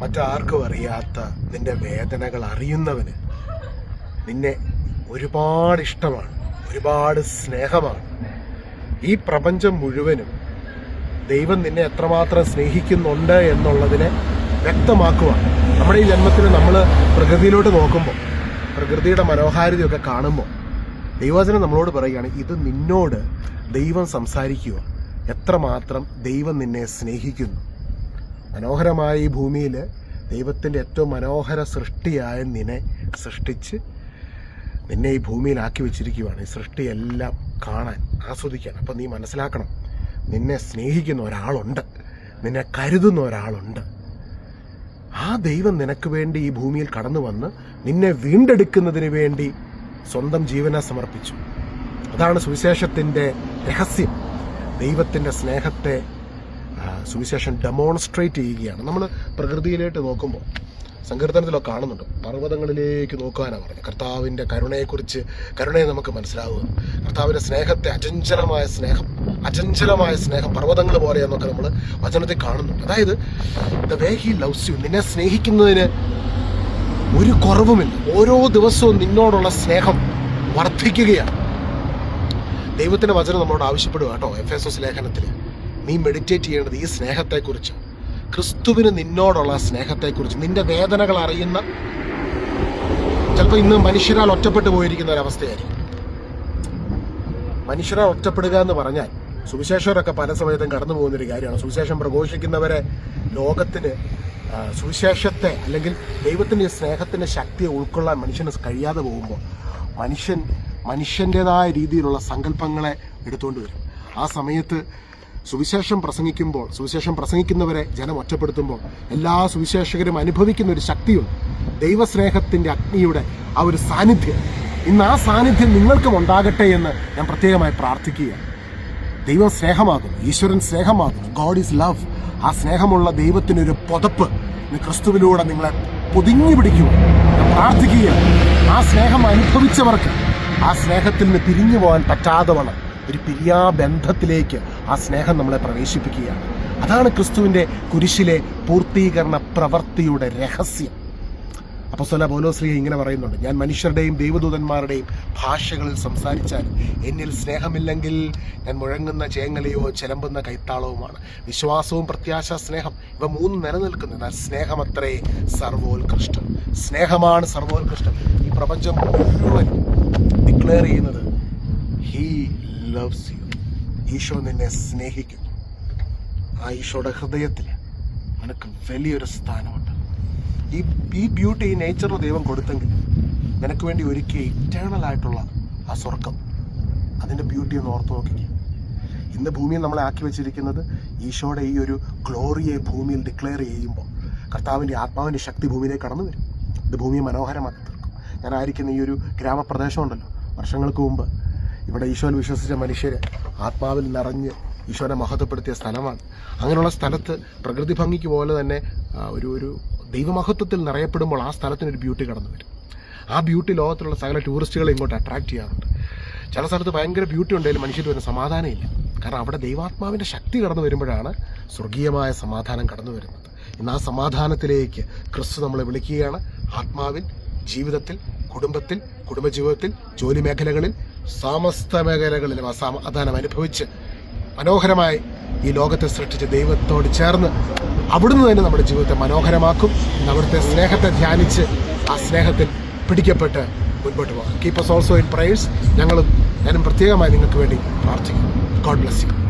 മറ്റാർക്കും അറിയാത്ത നിന്റെ വേദനകൾ അറിയുന്നവന് നിന്നെ ഒരുപാട് ഇഷ്ടമാണ് ഒരുപാട് സ്നേഹമാണ്. ഈ പ്രപഞ്ചം മുഴുവനും ദൈവം നിന്നെ എത്രമാത്രം സ്നേഹിക്കുന്നുണ്ട് എന്നുള്ളതിനെ വ്യക്തമാക്കുവാണ് നമ്മുടെ ഈ ജന്മത്തിൽ നമ്മൾ പ്രകൃതിയിലോട്ട് നോക്കുമ്പോൾ പ്രകൃതിയുടെ മനോഹാരിതയൊക്കെ കാണുമ്പോൾ ദൈവവചനം നമ്മളോട് പറയുകയാണ് ഇത് നിന്നോട് ദൈവം സംസാരിക്കുക എത്രമാത്രം ദൈവം നിന്നെ സ്നേഹിക്കുന്നു. മനോഹരമായ ഈ ഭൂമിയിൽ ദൈവത്തിന്റെ ഏറ്റവും മനോഹര സൃഷ്ടിയായ നിന്നെ സൃഷ്ടിച്ച് നിന്നെ ഈ ഭൂമിയിലാക്കി വെച്ചിരിക്കുകയാണ് ഈ സൃഷ്ടിയെല്ലാം കാണാൻ ആസ്വദിക്കാൻ. അപ്പം നീ മനസ്സിലാക്കണം നിന്നെ സ്നേഹിക്കുന്ന ഒരാളുണ്ട്. നിന്നെ കരുതുന്ന ഒരാളുണ്ട്. ആ ദൈവം നിനക്ക് വേണ്ടി ഈ ഭൂമിയിൽ കടന്നു വന്ന് നിന്നെ വീണ്ടെടുക്കുന്നതിന് വേണ്ടി സ്വന്തം ജീവനെ സമർപ്പിച്ചു. അതാണ് സുവിശേഷത്തിന്റെ രഹസ്യം. ദൈവത്തിന്റെ സ്നേഹത്തെ സുവിശേഷം ഡെമോൺസ്ട്രേറ്റ് ചെയ്യുകയാണ്. നമ്മൾ പ്രകൃതിയിലേക്ക് നോക്കുമ്പോൾ സങ്കീർത്തനത്തിലൊക്കെ കാണുന്നുണ്ട്. പർവതങ്ങളിലേക്ക് നോക്കുവാനാണ് പറഞ്ഞത്. കർത്താവിന്റെ കരുണയെക്കുറിച്ച് കരുണയെ നമുക്ക് മനസ്സിലാവുക. കർത്താവിന്റെ സ്നേഹത്തെ അചഞ്ചലമായ സ്നേഹം അചഞ്ചലമായ സ്നേഹം പർവതങ്ങൾ പോലെ എന്നൊക്കെ നമ്മൾ വചനത്തിൽ കാണുന്നുണ്ട്. അതായത് the way he loves you നിന്നെ സ്നേഹിക്കുന്നതിന് ഒരു കുറവുമില്ല. ഓരോ ദിവസവും നിന്നോടുള്ള സ്നേഹം വർദ്ധിക്കുകയാണ്. ദൈവത്തിന്റെ വചനം നമ്മളോട് ആവശ്യപ്പെടുക കേട്ടോ എഫ് എസ് എസ് ലേഖനത്തിൽ. നീ മെഡിറ്റേറ്റ് ചെയ്യേണ്ടത് ഈ സ്നേഹത്തെക്കുറിച്ച് ക്രിസ്തുവിന് നിന്നോടുള്ള സ്നേഹത്തെക്കുറിച്ച് നിന്റെ വേദനകൾ അറിയുന്ന ചിലപ്പോൾ ഇന്ന് മനുഷ്യരാൽ ഒറ്റപ്പെട്ടു പോയിരിക്കുന്ന ഒരവസ്ഥയായിരിക്കും മനുഷ്യരാൽ ഒറ്റപ്പെടുക എന്ന് പറഞ്ഞാൽ സുവിശേഷകരൊക്കെ പല സമയത്തും കടന്നു പോകുന്നൊരു കാര്യമാണ്. സുവിശേഷം പ്രഘോഷിക്കുന്നവരെ ലോകത്തിന് സുവിശേഷത്തെ അല്ലെങ്കിൽ ദൈവത്തിന്റെ സ്നേഹത്തിന്റെ ശക്തിയെ ഉൾക്കൊള്ളാൻ മനുഷ്യന് കഴിയാതെ പോകുമ്പോൾ മനുഷ്യൻ മനുഷ്യന്റെതായ രീതിയിലുള്ള സങ്കല്പങ്ങളെ എടുത്തുകൊണ്ട് വരും. ആ സമയത്ത് സുവിശേഷം പ്രസംഗിക്കുമ്പോൾ സുവിശേഷം പ്രസംഗിക്കുന്നവരെ ജനം ഒറ്റപ്പെടുത്തുമ്പോൾ എല്ലാ സുവിശേഷകരും അനുഭവിക്കുന്ന ഒരു ശക്തിയുണ്ട്. ദൈവസ്നേഹത്തിന്റെ അഗ്നിയുടെ ആ ഒരു സാന്നിധ്യം. ഇന്ന് ആ സാന്നിധ്യം നിങ്ങൾക്കും ഉണ്ടാകട്ടെ എന്ന് ഞാൻ പ്രത്യേകമായി പ്രാർത്ഥിക്കുകയാണ്. ദൈവം സ്നേഹമാകുന്നു ഈശ്വരൻ സ്നേഹമാകുന്നു. ഗോഡ് ഈസ് ലവ് ആ സ്നേഹമുള്ള ദൈവത്തിനൊരു പുതപ്പ് ക്രിസ്തുവിലൂടെ നിങ്ങളെ പൊതിഞ്ഞു പിടിക്കുക പ്രാർത്ഥിക്കുകയാണ് ആ സ്നേഹം അനുഭവിച്ചവർക്ക് ആ സ്നേഹത്തിൽ നിന്ന് പിരിഞ്ഞു പോകാൻ പറ്റാതെ വണ്ണം ഒരു പിരിയാബന്ധത്തിലേക്ക് ആ സ്നേഹം നമ്മളെ പ്രവേശിപ്പിക്കുകയാണ്. അതാണ് ക്രിസ്തുവിന്റെ കുരിശിലെ പൂർത്തീകരണ പ്രവൃത്തിയുടെ രഹസ്യം. അപ്പസ്വല പൗലോശ്രീ ഇങ്ങനെ പറയുന്നുണ്ട് ഞാൻ മനുഷ്യരുടെയും ദൈവദൂതന്മാരുടെയും ഭാഷകളിൽ സംസാരിച്ചാലും എന്നിൽ സ്നേഹമില്ലെങ്കിൽ ഞാൻ മുഴങ്ങുന്ന ചേങ്ങലയോ ചിലമ്പുന്ന കൈത്താളവുമാണ്. വിശ്വാസവും പ്രത്യാശ സ്നേഹം ഇവ മൂന്നും നിലനിൽക്കുന്നു. എന്നാൽ സ്നേഹമത്രേ സർവോത്കൃഷ്ടം. സ്നേഹമാണ് സർവോത്കൃഷ്ടം. ഈ പ്രപഞ്ചം മുഴുവൻ ഡിക്ലെയർ ചെയ്യുന്നത് ഹീ ലവ്സ് യു ഈശോ നിന്നെ സ്നേഹിക്കുന്നു. ആ ഈശോയുടെ ഹൃദയത്തിൽ നിനക്ക് വലിയൊരു സ്ഥാനമുണ്ട്. ഈ ഈ ബ്യൂട്ടി ഈ നേച്ചർ ദൈവം കൊടുത്തെങ്കിൽ നിനക്ക് വേണ്ടി ഒരുക്കിയ ഇറ്റേണൽ ആയിട്ടുള്ള ആ സ്വർഗം അതിന്റെ ബ്യൂട്ടി ഒന്ന് ഓർത്ത് നോക്കി ഇന്ന് ഭൂമിയിൽ നമ്മളെ ആക്കി വെച്ചിരിക്കുന്നത് ഈശോയുടെ ഈ ഒരു ഗ്ലോറിയെ ഭൂമിയിൽ ഡിക്ലെയർ ചെയ്യുമ്പോൾ കർത്താവിന്റെ ആത്മാവിന്റെ ശക്തി ഭൂമിയിലേക്ക് കടന്നു വരും. ഇത് ഭൂമിയെ മനോഹരമാക്കി തീർക്കും. ഞാനായിരിക്കുന്ന ഈ ഒരു ഗ്രാമപ്രദേശം ഉണ്ടല്ലോ വർഷങ്ങൾക്ക് മുമ്പ് ഇവിടെ ഈശോയിൽ വിശ്വസിച്ച മനുഷ്യർ ആത്മാവിൽ നിറഞ്ഞ് ഈശോനെ മഹത്വപ്പെടുത്തിയ സ്ഥലമാണ്. അങ്ങനെയുള്ള സ്ഥലത്ത് പ്രകൃതി ഭംഗിക്ക് പോലെ തന്നെ ഒരു ഒരു ദൈവമഹത്വത്തിൽ നിറയപ്പെടുമ്പോൾ ആ സ്ഥലത്തിനൊരു ബ്യൂട്ടി കടന്നു വരും. ആ ബ്യൂട്ടി ലോകത്തിലുള്ള സകല ടൂറിസ്റ്റുകളെ ഇങ്ങോട്ട് അട്രാക്ട് ചെയ്യാറുണ്ട്. ചില സ്ഥലത്ത് ഭയങ്കര ബ്യൂട്ടി ഉണ്ടെങ്കിൽ മനുഷ്യർ വരുന്ന സമാധാനമില്ല. കാരണം അവിടെ ദൈവാത്മാവിന്റെ ശക്തി കടന്നു വരുമ്പോഴാണ് സ്വർഗീയമായ സമാധാനം കടന്നു വരുന്നത്. ഇന്ന് ആ സമാധാനത്തിലേക്ക് ക്രിസ്തു നമ്മളെ വിളിക്കുകയാണ്. ആത്മാവിൽ ജീവിതത്തിൽ കുടുംബത്തിൽ കുടുംബജീവിതത്തിൽ ജോലി മേഖലകളിൽ സമസ്ത മേഖലകളിലും ആ സമാധാനം അനുഭവിച്ച് മനോഹരമായി ഈ ലോകത്തെ സൃഷ്ടിച്ച ദൈവത്തോട് ചേർന്ന് അവിടുന്ന് തന്നെ നമ്മുടെ ജീവിതത്തെ മനോഹരമാക്കും. അവിടുത്തെ സ്നേഹത്തെ ധ്യാനിച്ച് ആ സ്നേഹത്തിൽ പിടിക്കപ്പെട്ട് മുൻപോട്ട് പോകാം. Keep us also in prayers ഞങ്ങളും ഞാനും പ്രത്യേകമായി നിങ്ങൾക്ക് വേണ്ടി പ്രാർത്ഥിക്കും ഗോഡ് ബ്ലസ് യു